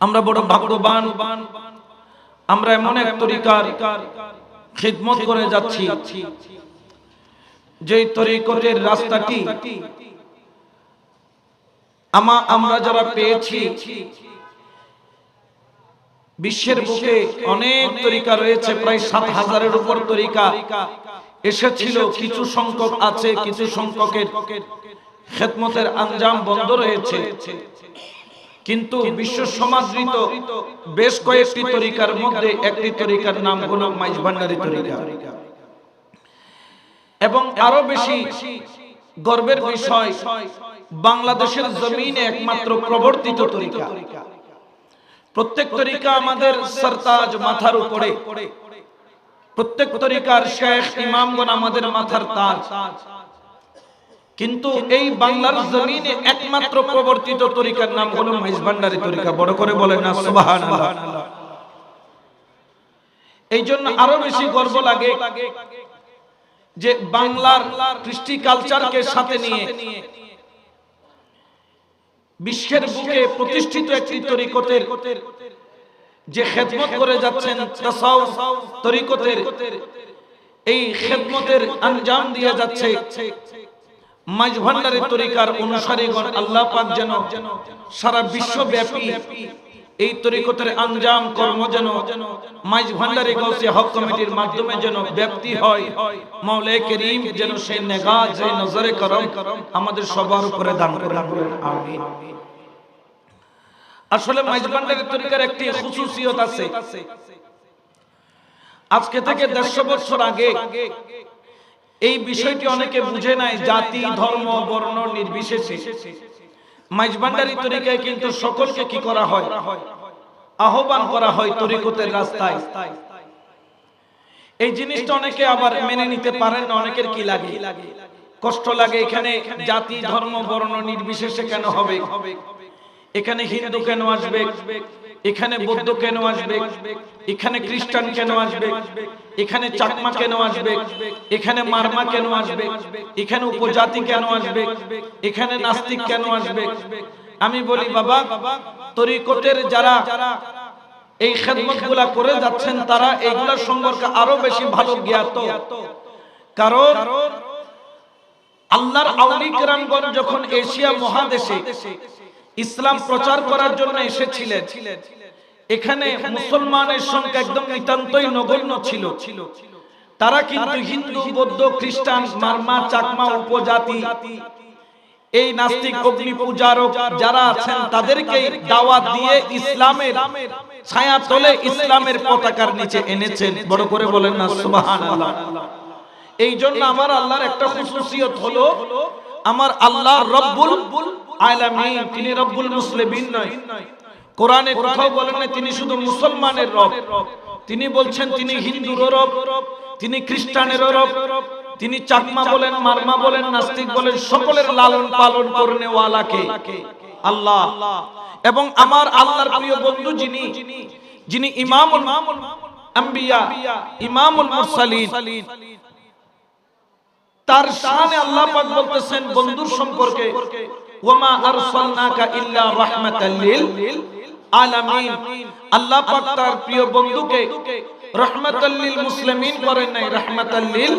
আমরা বড় ভাগ্যবান। আমরা এমন এক তরিকার খিদমত করে যাচ্ছি, যেই তরিকতের রাস্তাটি আমা, আমরা যারা পেয়েছি, বিশ্বের বুকে অনেক তরিকা রয়েছে, প্রায় সাত হাজারের উপর তরিকা এসেছিল, কিছু সংখ্যক আছে, কিছু সংখ্যকের খেদমতের আঞ্জাম বন্ধ রয়েছে। কিন্তু বিশ্ব সমাদৃত বেশ কয়েকটি তরিকার মধ্যে একটি তরিকার নাম হলো মাইজ ভান্ডারি তরিকা। এবং আরও বেশি গর্বের বিষয় বাংলাদেশের জমিনে একমাত্র প্রবর্তিত তরিকা। প্রত্যেক তরিকা আমাদের সরতাজ মাথার উপরে। প্রত্যেক তরিকার শেখ ইমামগণ আমাদের মাথার তাজ। কিন্তু এই বাংলার জমিনে একমাত্র প্রবর্তিত তরিকার নাম হলো মাইজ ভান্ডারি তরিকা। বড় করে বলেন না, সুবহানাল্লাহ। এই জন্য আরও বেশি গর্ব লাগে যে বাংলার কৃষ্টি কালচারকে সাথে নিয়ে বিশ্বের বুকে প্রতিষ্ঠিত একটি তরিকতের যে খেদমত করে যাচ্ছেন তরিকতের এই খেদমতের আঞ্জাম দিয়ে যাচ্ছে মাঝ ভান্ডারের তরিকার অনুসারীগণ আল্লাহ পাক যেন সারা বিশ্বব্যাপী এই তরিকতের আঞ্জাম কর্ম যেন মাইজ ভান্ডারি গৌসে হক কমিটির মাধ্যমে যেন ব্যক্তি হয়। মাওলা করিম যেন সেই নেগা সেই নজরে করম, আমাদের সবার উপরে দান করেন। আমিন। আসলে মাইজ তরিকার একটি খুসুসিয়ত আছে। আজকে থেকে দেড়শো বছর আগে এই বিষয়টি অনেকে বুঝে নাই, জাতি, ধর্ম, বর্ণ নির্বিশেষে। মাইজবান্ডারি তরিকায় কিন্তু সকলকে কি করা হয়? আহ্বান করা হয় তরিকতের রাস্তায়। এই জিনিসটা অনেকে আবার মেনে নিতে পারেন না, অনেকের কি লাগে? কষ্ট লাগে এখানে জাতি, ধর্ম, বর্ণ নির্বিশেষে কেন হবে? এখানে হিন্দু কেন আসবে? এখানে বৌদ্ধ কেন আসবে? এখানে খ্রিস্টান কেন আসবে? এখানে চাকমা কেন আসবে? এখানে মারমা কেন আসবে? এখানে উপজাতি কেন আসবে? এখানে নাস্তিক কেন আসবে? আমি বলি, বাবা, তরিকতের যারা এই খেদমতগুলা করে যাচ্ছেন, তারা এইগুলা সম্পর্কে আরও বেশি ভালো জ্ঞাত। কারণ আল্লাহর আউলি কেরামগণ যখন এশিয়া মহাদেশে ইসলাম প্রচার করার জন্য এসেছিলেন। এখানে মুসলমানের সংখ্যা একদম নিতান্তই নগণ্য ছিল। তারা কিন্তু হিন্দু, বৌদ্ধ, খ্রিস্টান, মারমা, চাকমা, উপজাতি, এই নাস্তিক অগ্নি পূজারক যারা আছেন তাদেরকে দাওয়াত দিয়ে ইসলামের ছায়া তলে ইসলামের পতাকার নিচে এনেছেন। বড় করে বলেন না, সুবহানাল্লাহ। এই জন্য আমার আল্লাহর একটা খুশুসিয়ত হলো আমার আল্লাহ রব্বুল আলামিন, তিনি রব্বুল মুসলিমিন নয়। কোরআনে কোথাও বলেন না তিনি শুধু মুসলমানের রব। তিনি বলছেন, তিনি হিন্দুর রব, তিনি খ্রিস্টানের রব। তিনি চাকমা বলেন, মারমা বলেন, নাস্তিক বলেন, সকলের লালন পালন করনে ওয়ালাকে আল্লাহ। এবং আমার আল্লাহর প্রিয় বন্ধু যিনি যিনি ইমামুল আম্বিয়া, ইমামুল মুরসালিন তার শানে আল্লাহ পাক বলতেছেন, বন্ধুর সম্পর্কে, ওয়ামা আরসালনাকা ইল্লা রাহমাতাল লিল আলামিন। আল্লাহ পাক তার প্রিয় বন্ধুকে রাহমাতাল লিল মুসলিমিন করেন নাই, রাহমাতাল লিল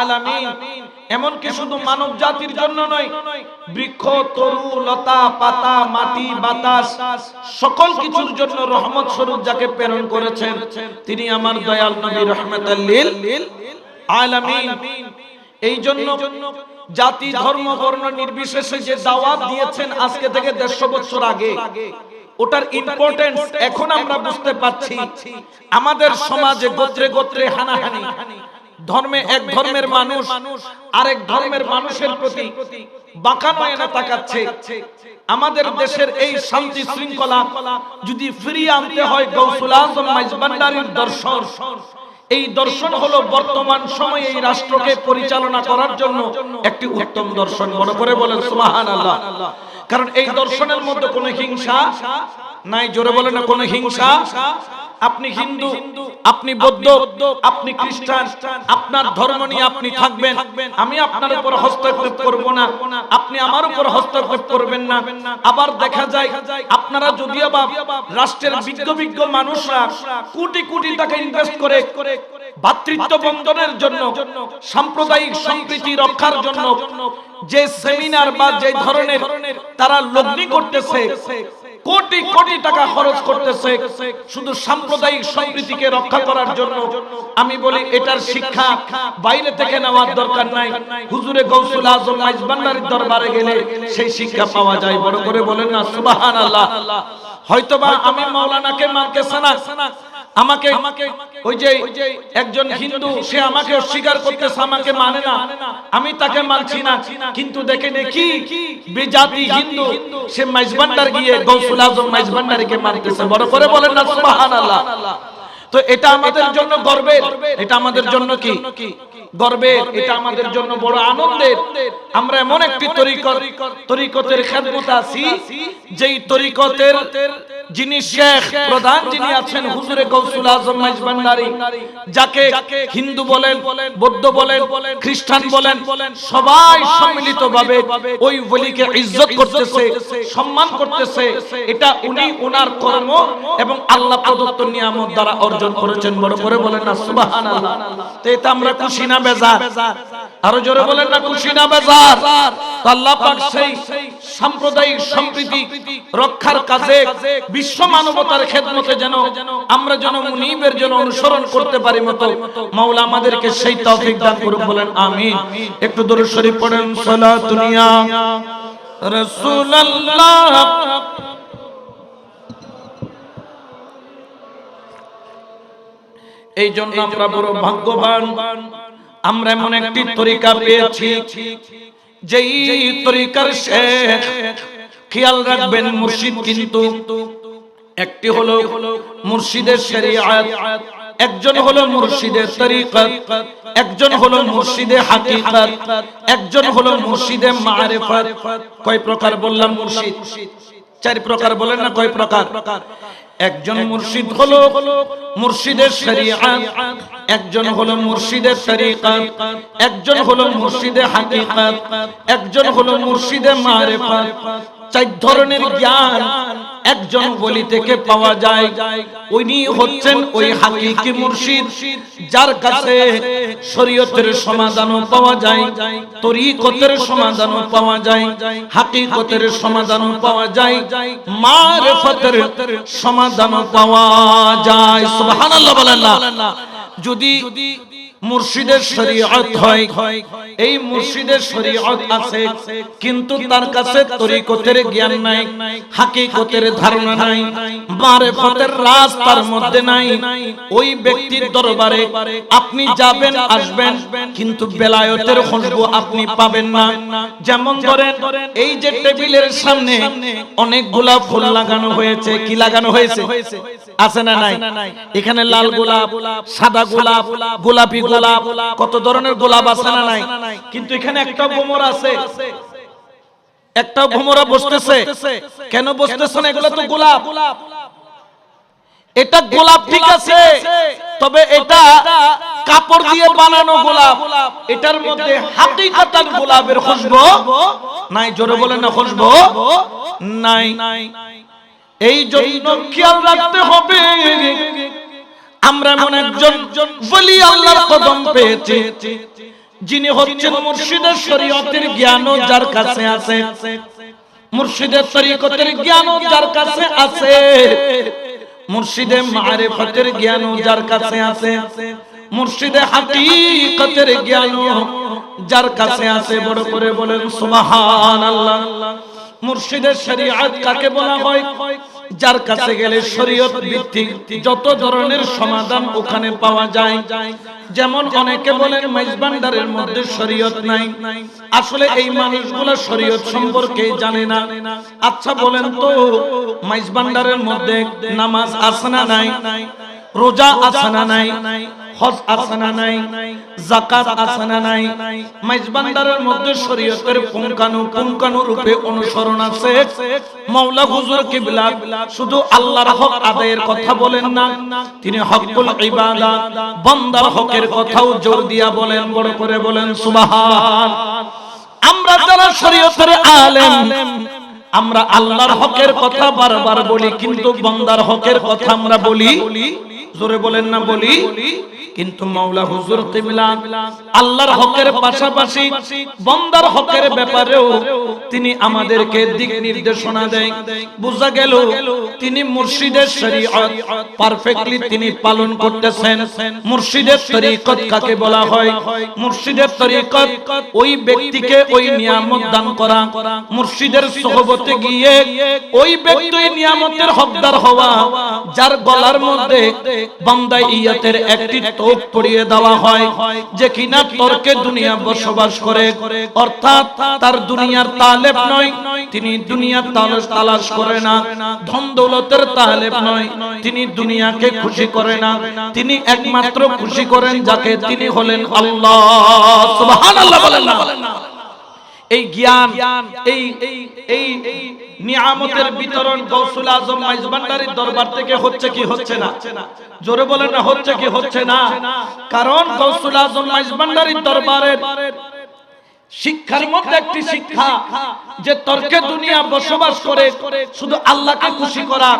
আলামিন। এমনকি শুধু মানব জাতির জন্য নয়, বৃক্ষ, তরু, লতা, পাতা, মাটি, বাতাস, সকল কিছুর জন্য রহমত স্বরূপ যাকে প্রেরণ করেছেন, তিনি আমার দয়াল নবী, রাহমাতাল লিল আলামিন। এই জন্য জাতি, ধর্ম বর্ণ নির্বিশেষে যে দাওয়াত দিয়েছেন আজকে থেকে দেড়শো বছর আগে, ওটার ইম্পর্টেন্স এখন আমরা বুঝতে পারছি। আমাদের সমাজে গোত্রে গোত্রে হানাহানি, ধর্মে এক ধর্মের মানুষ, আরেক ধর্মের মানুষের প্রতি আমাদের দেশের এই শান্তি শৃঙ্খলা যদি ফিরিয়ে আনতে হয় গৌসুল আজম মাইজবান্ডারির দর্শন এই দর্শন হলো বর্তমান সময়ে এই রাষ্ট্রকে পরিচালনা করার জন্য একটি উত্তম দর্শন। মনে করে বলেন সুমাহান আল্লাহ কারণ এই দর্শনের মধ্যে কোনো হিংসা নাই, জোরে বলে না, কোনো হিংসা আপনি হিন্দু আপনি বৌদ্ধ আপনি খ্রিস্টান আপনার ধর্ম নিয়ে আপনি থাকবেন আমি আপনার উপর হস্তক্ষেপ করব না আপনি আমার উপর হস্তক্ষেপ করবেন না। আবার দেখা যায় আপনারা যদিও বা রাষ্ট্রের বিজ্ঞ বিজ্ঞ মানুষরা কোটি কোটি টাকা ইনভেস্ট করে ভাতৃত্ব বন্ধনের জন্য সাম্প্রদায়িক সম্প্রীতি রক্ষার জন্য যে সেমিনার বা যে ধরনের তারা লগ্নি করতেছে কোটি কোটি টাকা খরচ করতেছে। শুধু সাম্প্রদায়িক সম্প্রীতিকে রক্ষা করার জন্য। আমি বলি, এটার শিক্ষা বাইরে থেকে নেওয়ার দরকার নাই। হুজুরে গৌসুল আজম মাইজবান্ডারির দরবারে গেলে সেই শিক্ষা পাওয়া যায়। বড় করে বলেন না, সুবহানাল্লাহ। হয়তোবা আমি মাওলানাকে মানতেছে না। আমাকে ওই যে একজন হিন্দু সে আমাকে অস্বীকার করতেছে আমাকে মানে না। আমি তাকে মানছি না। কিন্তু দেখে দেখি বেজাতি হিন্দু। সে মাইজবান্ডার গিয়ে গৌসুল আজম মাইজবান্ডারিকে মানতেছে বড় করে বলেন না সুবহানাল্লাহ। তো এটা আমাদের জন্য গর্বের। এটা আমাদের জন্য কি? গর্বের। এটা আমাদের জন্য বড় আনন্দের। আমরা এমন একটি তরিকত তরিকতের খেদমত আছি যেই তরিকতের যিনি শেখ প্রধান যিনি আছেন হুজুরে গৌসুল আজম মাইজবান্ডারি যাকে হিন্দু বলেন বৌদ্ধ বলেন খ্রিস্টান বলেন সবাই সম্মিলিতভাবে ওই ওলিকে ইজ্জত করতেছে সম্মান করতেছে এটা উনি ওনার কর্ম এবং আল্লাহ প্রদত্ত নিয়ামত দ্বারা অর্জন করেছেন। বড় করে বলেন না সুবহানাল্লাহ। তো এটা আমরা খুশি না বেজার। আরও জোরে বলেন না খুশি না বেজার। তো আল্লাহ পাক সেই সাম্প্রদায়িক সম্প্রীতি রক্ষার কাজে বিশ্ব মানবতার খেদমতে যেন আমরা যেন মুনিবের জন্য অনুসরণ করতে পারি মতো মাওলা আমাদেরকে সেই তৌফিক দান করুন বলেন আমিন। একটু দরুদ শরীফ পড়েন সালাতুনিয়া রাসূলুল্লাহ। এই জন্য আমরা বড় ভাগ্যবান। আমরা এমন একটি তরিকা পেয়েছি যেই তরিকার শেখ খেয়াল রাখবেন মুর্শিদ কিন্তু একটি হলো মুর্শিদের শরিয়াত একজন হলো মুর্শিদের তরিকত একজন হলো মুর্শিদে হাকিকত একজন হলো মুর্শিদে মারিফত। কয় প্রকার বললাম মুর্শিদ? চার প্রকার বলেন না কয় প্রকার? একজন মুর্শিদ হলো মুর্শিদের শরিয়াত। একজন হলো মুর্শিদের তরিকাত, একজন হলো মুর্শিদে হাকিকত, একজন হলো মুর্শিদে মারিফত। চার ধরনের জ্ঞান একজন বলি থেকে পাওয়া যায়। উনি হচ্ছেন ওই হাকিকি মুর্শিদ, যার কাছে শরীয়তের সমাধানও পাওয়া যায়, তরিকতের সমাধানও পাওয়া যায়, হাকিকতের সমাধানও পাওয়া যায়, মারিফতের সমাধানও পাওয়া যায়। সুবহানাল্লাহ বলেন না। যদি মুর্শিদের শরীয়ত হয়। এই মুর্শিদের শরীয়ত আছে কিন্তু তার কাছে তরিকতের জ্ঞান নাই হাকিকতের ধারণা নাই। মারিফতের রাজ তার মধ্যে নাই। ওই ব্যক্তির দরবারে আপনি যাবেন আসবেন কিন্তু বেলায়েতের খুশবু আপনি পাবেন না। যেমন ধরেন এই যে টেবিলের সামনে অনেকগুলা ফুল লাগানো হয়েছে। কি লাগানো হয়েছে? আছে না নাই? এখানে লাল গোলাপ সাদা গোলাপ গোলাপি গোলাপ কত ধরনের গোলাপ আছে না নাই? কিন্তু এখানে একটা ভ্রমর আছে। একটা ভ্রমরা বসতেছে। কেন বসতেছে না? এগুলো তো গোলাপ। এটা গোলাপ ঠিক আছে, তবে এটা কাপড় দিয়ে বানানো গোলাপ। এটার মধ্যে হাকিকাতান গোলাপের খুশবু? নাই, জোরে বলেন না খুশবু। নাই। এই জন্য খেয়াল রাখতে হবে আমরা এমন একজন বলি আল্লাহর কদম পেয়েছি। যিনি হচ্ছেন মুর্শিদের শরীয়তের জ্ঞানও যার কাছে আছে। মুর্শিদের তরিকতের জ্ঞানও যার কাছে আছে। মুর্শিদে মারিফতের জ্ঞানও যার কাছে আছে। মুর্শিদে হাকিকতের জ্ঞানও যার কাছে আছে বড় করে বলেন সুবহানাল্লাহ। মুর্শিদের শরীয়ত কাকে বলা হয়? যার কাছে গেলে শরীয়ত ভিত্তিক যত ধরনের সমাধান ওখানে পাওয়া যায়। যেমন অনেকে বলেন, মেজবানদারের মধ্যে শরীয়ত নাই। আসলে এই মানুষগুলো শরীয়ত সম্পর্কে জানে না। আচ্ছা বলেন তো, মেজবানদারের মধ্যে নামাজ আছে না নাই? রোজা আছে না নাই? হজ আসানা নাই জাকাত আসানা নাই মাইজবান্দারের মধ্যে শরীয়তের পুঙ্কানু পুঙ্কানু রূপে অনুসরণ আছে। মাওলা হুজুর কিবলা শুধু আল্লাহর হক আদায়ের কথা বলেন না, তিনি হকুল ইবাদা, বান্দার হকের কথাও জোর দিয়া বলেন, বড় করে বলেন, সুবহান। আমরা যারা শরীয়তের আলেম, আমরা আল্লাহর হকের কথা বারবার বলি, কিন্তু বান্দার হকের কথা আমরা বলি জোরে বলেন না বলি। কিন্তু মাওলা হুজুর কিবলা আল্লাহর হকের পাশাপাশি বান্দার হকের ব্যাপারেও তিনি আমাদেরকে দিক নির্দেশনা দেয়। বোঝা গেল তিনি মুর্শিদের শরীয়ত পারফেক্টলি তিনি পালন করতেছেন। মুর্শিদের তরিকত কাকে বলা হয়? মুর্শিদের তরিকত ওই ব্যক্তিকে ওই নিয়ামত দান করা। মুর্শিদের সহবতে গিয়ে ওই ব্যক্তি নিয়ামতের হকদার হওয়া, যার গলার মধ্যে বান্দা ইয়াতের একটি টোপ পরিয়ে দেওয়া হয়, যে কিনা তর্কে দুনিয়া বসবাস করে। অর্থাৎ তার দুনিয়ার তালেব নয়, তিনি দুনিয়ার তালাশ তালাশ করে না। ধন দৌলতের তালেব নয়, তিনি দুনিয়াকে খুশি করে না। তিনি একমাত্র খুশি করেন যাকে তিনি হলেন আল্লাহ। সুবহানাল্লাহ বলেন না। এই জ্ঞান, এই এই নিয়ামতের বিতরণ গৌসুল আজম মাইজবান্ডারির দরবার থেকে হচ্ছে কি হচ্ছে না? জোরে বলেন না, হচ্ছে কি হচ্ছে না? কারণ গৌসুল আজম মাইজবান্ডারির দরবারের শিক্ষার মধ্যে একটি শিক্ষা যে তর্কে দুনিয়া বসবাস করে, শুধু আল্লাহকে খুশি করা